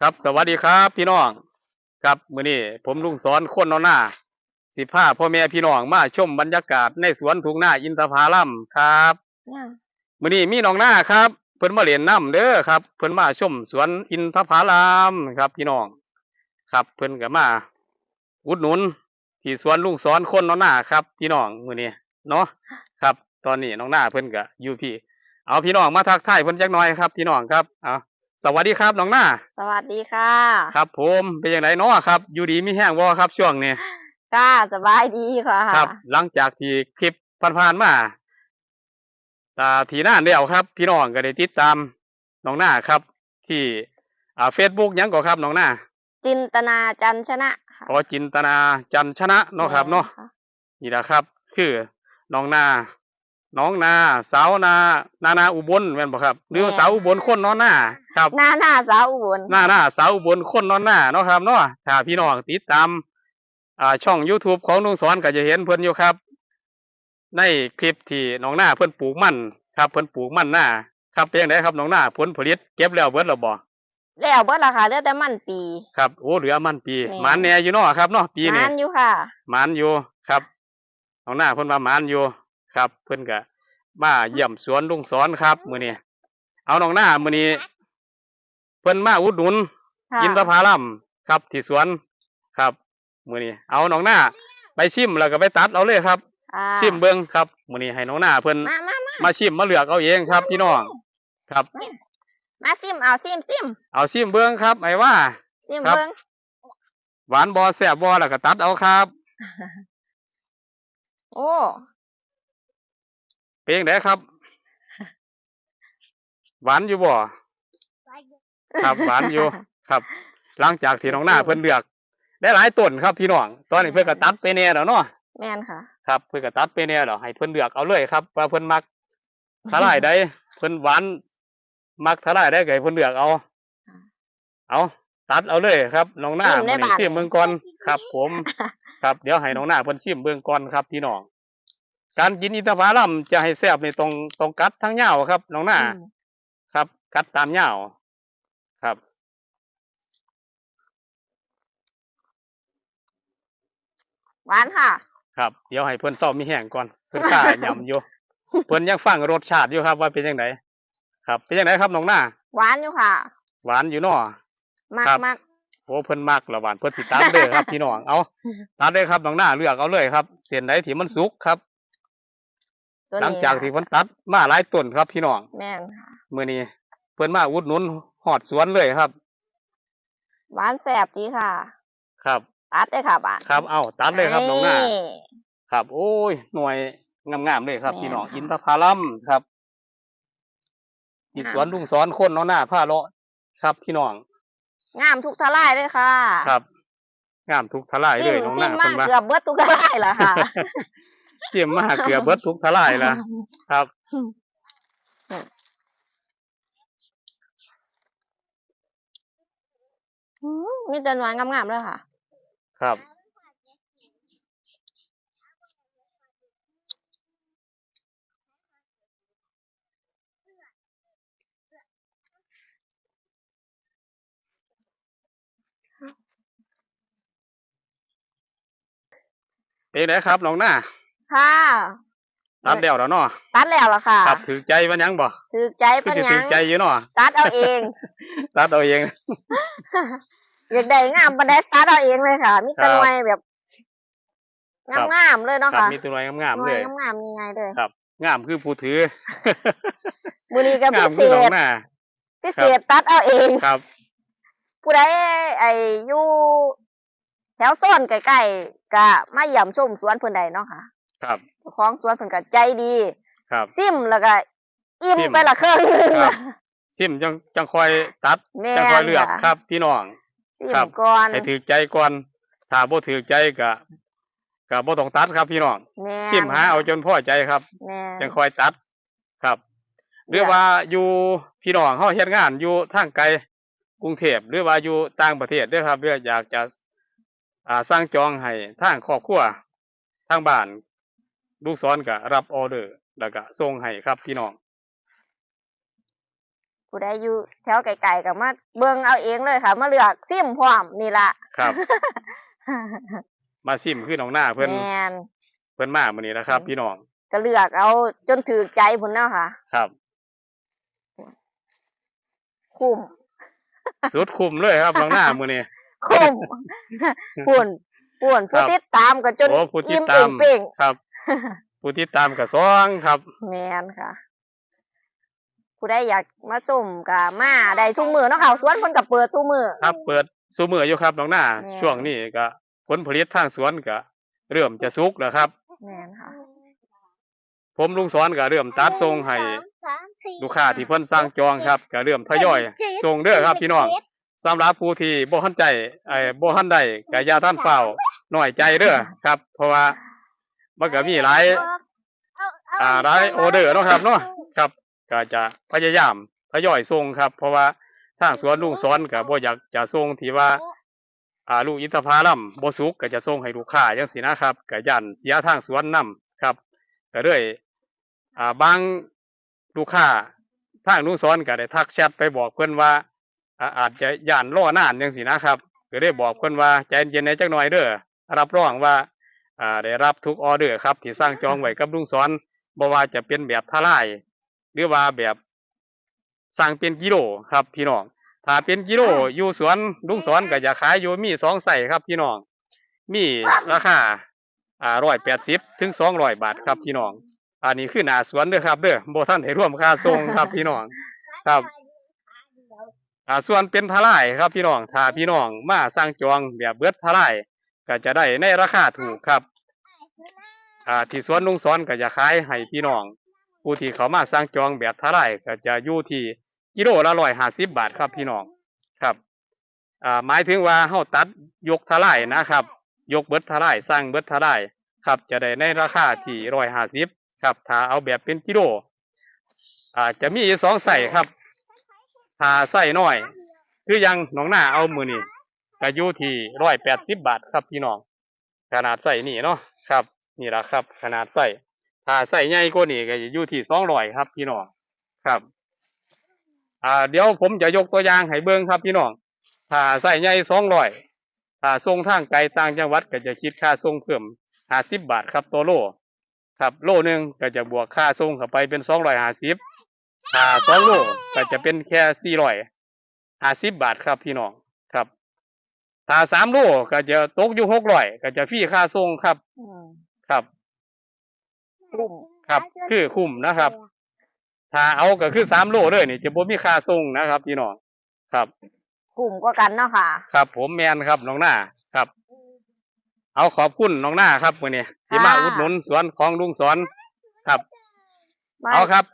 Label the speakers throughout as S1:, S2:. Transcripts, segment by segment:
S1: ครับสวัสดีครับพี่น้องครับมื้อนี้ผมลุงสอนคนนอนหน้าสิพาพ่อแม่พี่น้องมาชมบรรยากาศในสวนทุ่งนาอินทผลัมครับ
S2: ยัง
S1: มื้อนี้มีน้องหน้าครับ เพิ่นมาเล่นน้ำเด้อครับ เพิ่นมาชมสวนอินทผลัมครับ พี่น้องครับเพิ่นก็มาอุดหนุนที่สวนลุงสอนคนนอนหน้าครับ พี่น้องมื้อนี้เนาะครับ ตอนนี้น้องหน้าเพิ่นก็อยู่พี่ เอาพี่น้องมาทักทายเพิ่นจักหน่อยครับ พี่น้องครับเอา สวัสดีครับน้องหน้า
S2: สวัสดีค่ะ
S1: ครับผมเป็นอย่างไรเนาะครับ อยู่ดีมีแห้งวอครับช่วงนี้
S2: ค่ะสบายดีค่ะ
S1: ครับ หลังจากที่คลิปผ่านๆมาตาทีหน้าเดียวครับ พี่น้องก็ได้ติดตามน้องหน้าครับ ที่อ่าเฟซบุ๊กยังก็ครับน้องหน้า
S2: จินตนาจันชนะค่ะ
S1: ขอจินตนาจันชนะเนาะครับเนาะ
S2: ค่
S1: นี่แหละครับ คือน้องนา น้องนาสาวนา นานาอุบลแม่นบ่ครับหรือว่าสาวอุบลคนนอนหน้าครับ
S2: หน้าหน้าสาวอุบล
S1: หน้าหน้าสาวอุบนคนนอนหน้าเนาะครับเนาะถ้าพี่น้องติดตามอ่าช่อง YouTube ของลุงสอนก็จะเห็นเพิ่นอยู่ครับ ในคลิปที่น้องหน้าเพิ่นปลูกมันครับเพิ่นปลูกมันหน้าครับเป็นจังไดครับน้องหน้าผลผลิตเก็บแล้วเบิดแล้วบ่
S2: แล้วเบิดละค่ะเหลือแต่มันปี
S1: ครับโอ้เหลือมันปี
S2: แม่
S1: หมันแหน่อยู่เนาะครับเนาะปีนี้
S2: นานอยู่ค่ะ
S1: หมันอยู่ครับน้องหน้าเพิ่นว่าหมันอยู่ ครับ เพิ่นก็มาเยี่ยมสวนลุงสอนครับมื้อนี้เอาน้องหน้ามื้อนี้ เพิ่นมาอุดหนุน
S2: ค่ะ
S1: อินทผลัมครับ ที่สวนครับ มื้อนี้เอาน้องหน้า ไปชิมแล้วก็ไปตัดเอาเลยครับ
S2: ค่ะ
S1: ชิมเบิ่งครับมื้อนี้ให้น้องหน้าเพิ่น
S2: มามามา
S1: มาชิมมาเลือกเอาเองครับพี่น้องครับ
S2: มาซิมเอาซิมซิม
S1: เอาชิมเบิ่งครับไอ้ว่า
S2: ซิม
S1: ครับ
S2: เบิ่ง
S1: หวานบ่แซ่บบ่แล้วก็ตัดเอาครับ
S2: โอ้
S1: เป็นจังไดครับ หวานอยู่บ่ ครับหวานอยู่ครับ หลังจากที่น้องหน้าเพิ่นเลือก ได้หลายต้นครับพี่น้อง ตอนนี้เพิ่นก็ตัดไปแน่แล้วเนาะ
S2: แม่นค่ะ
S1: ครับเพิ่นก็ตัดไปแน่แล้วให้เพิ่นเลือกเอาเลยครับ ว่าเพิ่นมักทลายได้เพิ่นหวานมักทลายได้ก็ให้เพิ่นเลือกเอา
S2: อ่า
S1: เอาตัดเอาเลยครับน้องหน้า
S2: ชิมได้
S1: มื้อนี้
S2: บาด
S1: ชิมเบิ่งก่อนครับ ผม ครับเดี๋ยวให้น้องหน้าเพิ่นชิมเบิ่งก่อนครับพี่น้อง การกินอินทผลัมจะให้แซ่บในตรงตรงกัดทั้งเหย้าครับน้องหน้า
S2: อืม
S1: ครับ กัดตามเหย้าครับ
S2: หวานค่ะ
S1: ครับเดี๋ยวให้เพิ่นเศร้ามีแห้งก่อนเพิ่นกล้าย่ำอยู่ เพิ่นยังฟังรสชาติอยู่ครับว่าเป็นจังไดครับ เป็นจังไดครับน้องหน้า
S2: หวานอยู่ค่ะ
S1: หวานอยู่เนาะ
S2: มาก
S1: ครับ
S2: มาก
S1: โอ้เพิ่นมักละหวานเพิ่นสิตัดเลยครับพี่น้องเอาตัดเลยครับน้องหน้าเลือกเอาเลยครับ เส้นไหนที่มันสุกครับ
S2: ตัวนี้
S1: หลังจากที่เพิ่นตัดมาหลายต้นครับพี่น้อง
S2: แม่นค่ะ
S1: มื้อนี้เพิ่นมาอุดหนุนฮอดสวนเลยครับ
S2: หวานแสบดีค่ะ
S1: ครับ
S2: ตัดเลยค่ะบาน
S1: ครับเอาตัดเลยครับน้องหน้า
S2: นี่
S1: ครับ โอ้ยหน่วยงามๆเลยครับ
S2: แม่น
S1: พี่น้อง
S2: ค่ะ
S1: อินทผลัมครับที่สวนลุงสอนคนน้องหน้าผ้าเลาะครับพี่น้อง
S2: งามทุกทลายเลยค่ะ
S1: ครับงามทุกทลายเล
S2: ซิม
S1: ยน้องห
S2: ซิ
S1: น้าม
S2: มา
S1: เพิ่นว่า
S2: เกือบเบิดทุกทลายแล้วค่ะ
S1: เจียมมากเกือบเบิดทุกทลายละครับ
S2: อืมมีแต่หน่วยงามๆเลยค่ะ
S1: ครับเป็นไงครับน้องหน้า
S2: ค่ะ
S1: ตัดแล้วแล้วเนาะ
S2: ตัดแล้วล่ะค่ะ
S1: ครับถือใจมันยังบ่
S2: ถือใจ
S1: คือ
S2: ปัญ
S1: สิ
S2: ญั
S1: ถืองใจอยู่เนาะ
S2: ตัดเอาเอง
S1: ตัดเอาเอง
S2: อยากได้งามปันได้ตัดเอาเองเลยค่ะ มีแต่
S1: ครับ
S2: หน่วยแบบ
S1: ครับ
S2: งามๆเลยเนาะ
S1: ครับ
S2: ค่ะ
S1: มีตัวน้อยงาม
S2: ห
S1: ๆ
S2: น่
S1: เล
S2: วย
S1: ย
S2: งามๆยังไงเลย
S1: ครับ งามคือผู้ถือ
S2: มือนี้ก็
S1: งา
S2: พิ
S1: ม
S2: เศ
S1: คือน้อง
S2: ษ
S1: หน้า
S2: พิเศษตัดเอาเอง
S1: ครับ
S2: ผู้ใดไอ้อยู่แถวโซนใกล้ๆก็มาเยี่ยมชมสวนเพิ่นใดเนาะค่ะ
S1: ครับ
S2: เจ้าของสวนเพิ่นก็ใจดี
S1: ครับ
S2: ซิมแล้วก็อิ่ม
S1: ซิม
S2: ไปละเครื่องหนึง
S1: ครับ ซิมจังจังคอยตัด
S2: แม่
S1: จังคอยเลือกะครับ พี่น้อง
S2: ซิม
S1: ครับ
S2: ก่อน
S1: ให้ถือใจก่อนถ้าบ่ถือใจก็ก็บ่ต้องตัดครับพี่น้อง
S2: แม่
S1: ซิมหาเอาจนพอใจครับ
S2: แม่
S1: จังคอยตัดครับ หรือว่าอยู่พี่น้องเฮาเฮ็ดงานอยู่ทางไกลกรุงเทพหรือว่าอยู่ต่างประเทศเด้อครับเรืออยากจะอ่าสร้างจองให้ทางครอบครัวทางบ้าน ลูกสอนก็รับออเดอร์ แล้วก็ส่งให้ครับพี่น้อง
S2: ผู้ใดอยู่แถวไกลๆก็มาเบิ่งเอาเองเลยค่ะ มาเลือกซิมพร้อมนี่ล่ะ
S1: ครับ มาซิมคือน้องหน้าเพิ่น
S2: แม่น
S1: เพิ่นมามื้อนี้นะครับ พี่น้อง
S2: ก็เลือกเอาจนถือใจพุ่นเนาะค่ะ
S1: ครับ
S2: คุ้ม
S1: สุดคุ้มเลยครับน้องหน้ามื้อนี้
S2: คุ้มปุ่นปุ่น
S1: ครั
S2: ผู้
S1: บ
S2: ติดตามก็จน
S1: โอ้ผู้ติด
S2: อิ่ม
S1: ตาม
S2: เป่ง
S1: ครับ ผู้ติดตามก็สองครับ
S2: ๆแม่นค่ะ ผู้ใดอยากมาส้มก็มาได้ทุกมือเนาะค่ะสวนเพิ่นก็เปิดทุกมือ
S1: ครับ เปิดซูมืออยู่ครับน้องหน้า
S2: แม่น
S1: ช่วงนี้ก็ผลผลิตทางสวนก็เริ่มจะสุกแล้วครับ
S2: แม่นค่ะ
S1: ผมลุงสอนก็เริ่มตัดทรงให้ลูกค้าที่เพิ่นสั่งจองครับก็เริ่มทยอยส่งเด้อครับพี่น้องสำหรับผู้ที่บ่ทันใจไอ้บ่ทันได้ก็อย่าท่านเฝ้าน้อยใจเด้อครับ เพราะว่า มันก็มีหลาย อ่าหลายออเดอร์เนาะครับเนาะครับ ก็จะพยายามทยอยส่งครับ เพราะว่าทางสวนลุงสอนก็บ่อยากจะส่งที่ว่า อ่าลูกอินทผลัมบ่สุกก็จะส่งให้ลูกค้าจังซี่นะครับก็ย่านเสียทางสวนนํครับก็เลยอ่าบางลูกค้าทางลุงสอนก็ได้ทักแชทไปบอกเพิ่นว่าอ่าอาจจะย่านรอนานจังซี่นะครับก็ได้บอกเพิ่นว่าใจเย็นๆหน่อยจักหน่อยเด้อรับรองว่า อ่าได้รับทุกออเดอร์ครับ ที่สร้างจองไว้กับลุงสอนบ่ว่าจะเป็นแบบทลาย หรือว่าแบบสั่งเป็นกิโลครับพี่น้องถ้าเป็นกิโลอยู่สวนลุงสอนก็จะขายอยู่มีสองใส่ครับพี่น้องมีราคาอ่าร้อยแปดสิบถึงสองร้อยบาทครับพี่น้องอันนี้คือหน้าสวนเด้อครับเด้อบ่ท่านให้ร่วมค่าส่งครับพี่น้องครับอ่าส่วนเป็นทลายครับพี่น้องถ้าพี่น้องมาสั่งจองแบบเบิดทลาย ก็จะได้ในราคาถูกครับ อ่าที่สวนลุงสอนก็จะขายให้พี่น้องผู้ที่เขามาสั่งจองแบบทลายก็จะอยู่ที่กิโลละร้อยห้าสิบบาทครับพี่น้องครับอ่าหมายถึงว่าเฮาตัดยกทลายนะครับ ยกเบิดทลายสร้างเบิดทลายครับ จะได้ในราคาที่ร้อยห้าสิบครับถ้าเอาแบบเป็นกิโลอ่าจะมีอยู่สองใส่ครับถ้าใส่น้อย คือยังหนองหน้าเอามือนี่ ก็อยู่ที่ร้อยแปดสิบบาทครับพี่น้อง ขนาดใส่นี่เนาะครับ นี่แหละครับ ขนาดใส่ถ้าใส่ใหญ่กว่านี้ก็จะอยู่ที่สองร้อยครับ พี่น้องครับ อ่า เดี๋ยวผมจะยกตัวอย่างให้เบิ่งครับพี่น้องถ้าใส่ใหญ่สองร้อยถ้าส่งทางไกลต่างจังหวัดก็จะคิดค่าส่งเพิ่มห้าสิบบาทครับตัวโลครับโลหนึ่งก็จะบวกค่าส่งเข้าไปเป็นสองร้อยห้าสิบถ้าสองโลก็จะเป็นแค่สี่ร้อยห้าสิบบาทครับพี่น้อง ถ้าสามโลก็จะตกอยู่หกร้อยก็จะฟรีค่าส่งครับ
S2: อืม
S1: ครับ
S2: คุ้ม
S1: ครับ คือคุ้มนะครับ ถ้าเอาก็คือสามโลเลยนี่จะบ่มีค่าส่งนะครับพี่น้องครับ
S2: คุ้มกว่ากันเนาะค่ะ
S1: ครับ ผมแมนครับน้องหน้าครับ เอาขอบคุณน้องหน้าครับวันนี้ที่มา
S2: ค่ะ
S1: อุดหนุนสวนของลุงสอนครับ
S2: มา
S1: เอาครับ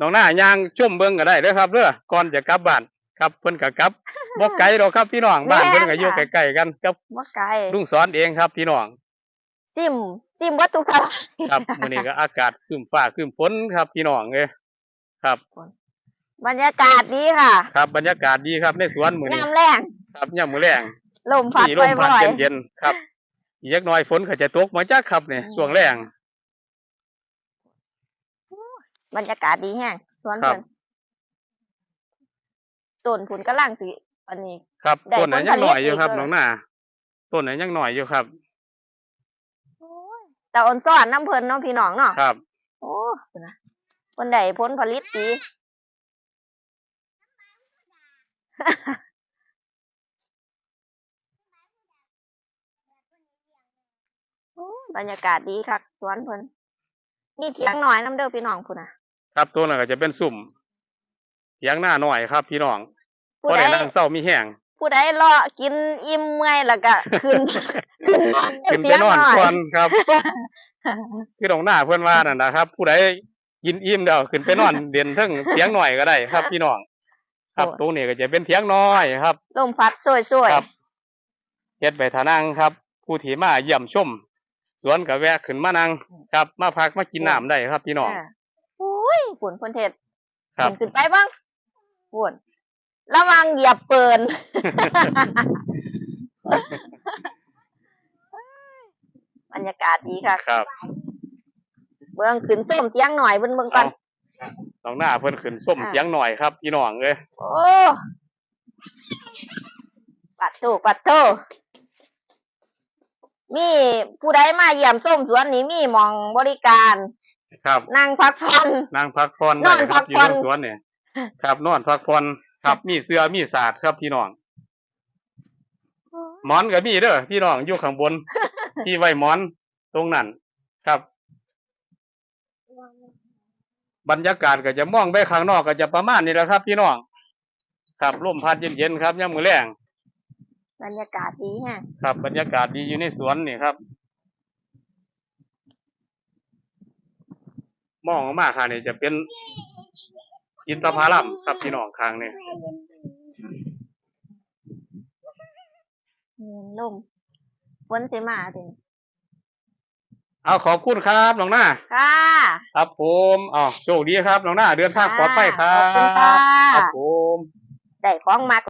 S1: น้องหน้าย่างชุ่มเบิ้งก็ได้เด้อครับเด้อก่อนจะกลับบ้าน ครับเพิ่นก็กลับบ่ไกลหรอกครับพี่น้องบ้านเพิ่นก็อยู่ใกล้ๆกันกับ
S2: บ่ไกล
S1: ลุงสอนเองครับพี่น้อง
S2: ซิมซิมวัตถุกะ
S1: ครับมื้อนี้ก็อากาศครึ้มฟ้าครึ้มฝนครับพี่น้องเอ้ยครับ
S2: บรรยากาศดีค่ะ
S1: ครับบรรยากาศดีครับในสวนมื้อนี้
S2: น้ำแรง
S1: ครับยามมื้อแรง
S2: ลมพัด
S1: มีล
S2: บ่
S1: มพัด
S2: อย
S1: เย็นๆครับอีกจักหน่อยฝนก็จะตกมาจักครับเนี่ยช่วงแรง
S2: ๆบรรยากาศดีแฮงสวน
S1: ครับ
S2: เพิ่น ต้นผุนกำลังสิอันนี้
S1: ครับ
S2: ได้
S1: ต้นไหน
S2: ผล
S1: ยังหน่อย
S2: ผลิต
S1: อยู่ครับ
S2: อีกเลย
S1: น้องหน้าต้นไหนยังหน่อยอยู่ครับ
S2: แต่ออนซ่อนน้ำเพิ่นเนาะพี่น้องเนาะ
S1: ครับ
S2: โอ้เพิ่นนะคนใดผลผลิตดีโอ้บรรยากาศดีคักสวนเพิ่นมีเถียงหน่อยน้ำเด้อพี่น้องพุ่นน่ะ
S1: ครับตัวนั้นก็จะเป็นสุ่มเถียงหน้าหน่อยครับ พี่น้อง
S2: ผู้
S1: พอ
S2: ใด
S1: ได้นั่งเศร้ามีแห้ง
S2: ผู้ใดรอกินอิ่มเมื่อยแล้วก็ขึ้นขึ้น
S1: ขึ้นไปนอน
S2: เถียงห
S1: ก่อนครับคือน้องหน้าเพื่อนว่านั่นนะครับ ผู้ใดกินอิ่มแล้วขึ้นไปนอนเด่นเทั้งเถียงหน่อยก็ได้ ครับพี่น้องครับ
S2: โอ้
S1: ตรงนี้ก็จะเป็นเถียงน้อยครับ
S2: ลมพัดช่วย
S1: ครับเฮ็ดไปทานั่งครับ ผู้ที่มาเยี่ยมชม สวนก็แวะขึ้นมานั่งครับ มาพักมากินน้ำได้ครับพี่
S2: ๆ
S1: น้อง
S2: อ่าอุ้ยฝุ่นพ่นเทศ
S1: ครับ
S2: ขึ้นขึ้นไปบ้างฝุ่น ระวังเหยียบเปินบรรยากาศดีค่ะ
S1: ครับ
S2: เบื้องขึ้นส้มเตียงหน่อยเบิ่งเบิ่งก่อน
S1: น้องหน้าเพิ่นขึ้นส้ม
S2: อ่า
S1: เสียงหน่อยครับพี่น้องเอ้ย
S2: โอ้ปัดโตปัดโตมีผู้ใดมาเยี่ยมชมสวนนี้มีหมองบริการ
S1: ครับ
S2: นั่งพักผ่อน
S1: นางพักผ่อน
S2: น
S1: ได้
S2: อน
S1: ค
S2: พั
S1: รับ
S2: ก
S1: อยู่
S2: ผ่อน
S1: ในสวนเนี่ยครับนอนพักผ่อน ครับ มีเสื้อมีสาดครับพี่น้องหมอนก็มีเด้อพี่น้องอยู่ข้างบน ที่ไว้หมอนตรงนั้นครับ บรรยากาศก็จะมองไปข้างนอกก็จะประมาณนี้แหละครับ พี่น้องครับลมพัดเย็นๆครับยามมื้อแรง
S2: บรรยากาศดีฮะ
S1: ครับ บรรยากาศดีอยู่ในสวนนี่ครับ มองออกมาค่ะนี่จะเป็น อินทผลัมครับพี่น้องข้างนี่
S2: เย็นลมฝนสิมาถึง
S1: เอาขอบคุณครับน้องหน้า
S2: ค่ะ
S1: ครับผมอ๋อโชคดีครับน้องหน้าเดินทางปลอดภัยครั
S2: ขอบคุณค่ะ
S1: บครับผม
S2: ได้ของมาก